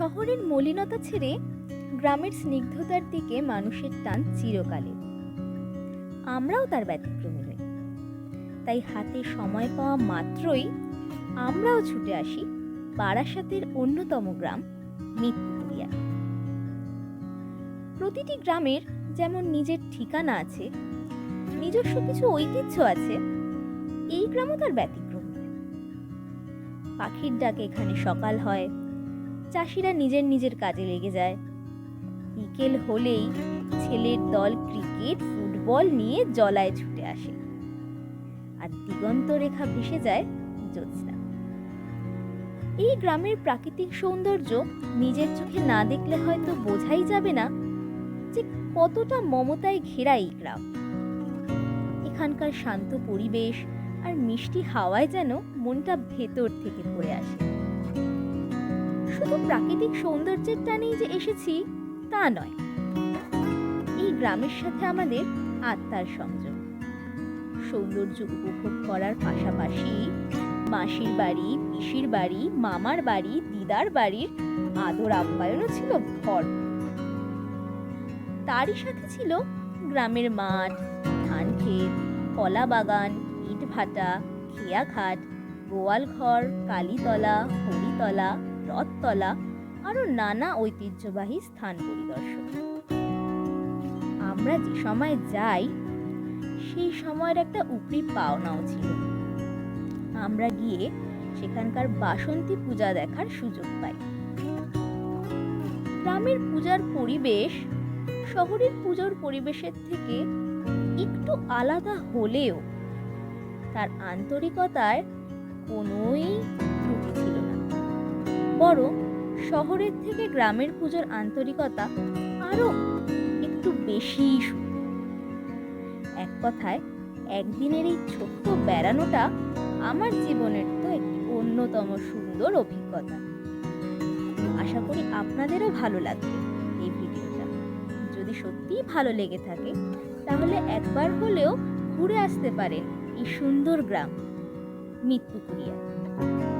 শহরের মলিনতা ছেড়ে গ্রামের স্নিগ্ধতার দিকে মানুষের টান চিরকালে আমরাও তার ব্যতিক্রমী নই। তাই হাতে সময় পাওয়া মাত্রই আমরাও ছুটে আসি বারাসাতের অন্যতম গ্রাম মিতপুরিয়া প্রতিটি গ্রামের যেমন নিজের ঠিকানা আছে, নিজস্ব কিছু ঐতিহ্য আছে, এই গ্রামও তার ব্যতিক্রম। পাখির ডাকে এখানে সকাল হয় চাষিরা নিজের নিজের কাজে লেগে যায়। বিকেল হলেই ছেলের দল ক্রিকেট, ফুটবল নিয়ে জলায় ছুটে আসে। আর দিগন্ত রেখা ভেসে যায় জ্যোৎস্না। এই গ্রামের প্রাকৃতিক সৌন্দর্য নিজের চোখে না দেখলে হয়তো বোঝাই যাবে না যে কতটা মমতায় ঘেরা এই গ্রাম। এখানকার শান্ত পরিবেশ আর মিষ্টি হাওয়ায় যেন মনটা ভেতর থেকে পড়ে আসে। শুধু প্রাকৃতিক সৌন্দর্যের টানেই যে এসেছি, তা নয়। এই গ্রামের সাথে আমাদের আত্মার সংযোগ। সৌন্দর্য উপভোগ করার পাশাপাশি মাসির বাড়ি, পিসির বাড়ি, মামার বাড়ি, দিদার বাড়ির আদর আপ্যায়নও ছিল ভর। তারই সাথে ছিল গ্রামের মাঠ, ধান ক্ষেত, কলা বাগান ইট ভাটা খেয়াঘাট গোয়াল ঘর কালীতলা, হরিতলা রথতলা আরও নানা ঐতিহ্যবাহী স্থান পরিদর্শন। আমরা যে সময় যাই, সেই সময়ের একটা উপরি পাওনাও ছিল। আমরা গিয়ে সেখানকার বাসন্তী পূজা দেখার সুযোগ পাই। গ্রামের পূজার পরিবেশ শহরের পুজোর পরিবেশের থেকে একটু আলাদা হলেও তার আন্তরিকতায় কোনোই ত্রুটি ছিল বরং শহরের থেকে গ্রামের পুজোর আন্তরিকতা আরও একটু বেশি এক কথায়, একদিনের এই ছোট্ট বেড়ানোটা আমার জীবনের তো একটি অন্যতম সুন্দর অভিজ্ঞতা। আশা করি আপনাদেরও ভালো লাগবে এই ভিডিওটা। যদি সত্যিই ভালো লেগে থাকে, তাহলে একবার হলেও ঘুরে আসতে পারেন এই সুন্দর গ্রাম থ্যাংকস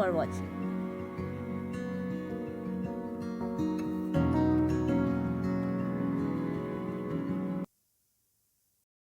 ফর ওয়াচিং